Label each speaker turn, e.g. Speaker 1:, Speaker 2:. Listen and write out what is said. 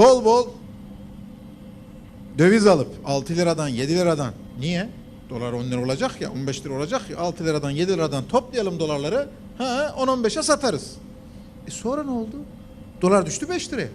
Speaker 1: bol bol döviz alıp 6 liradan 7 liradan niye? Dolar 10 lira olacak ya 15 lira olacak ya 6 liradan 7 liradan toplayalım dolarları ha 10-15'e satarız. E sonra ne oldu? Dolar düştü 5 liraya.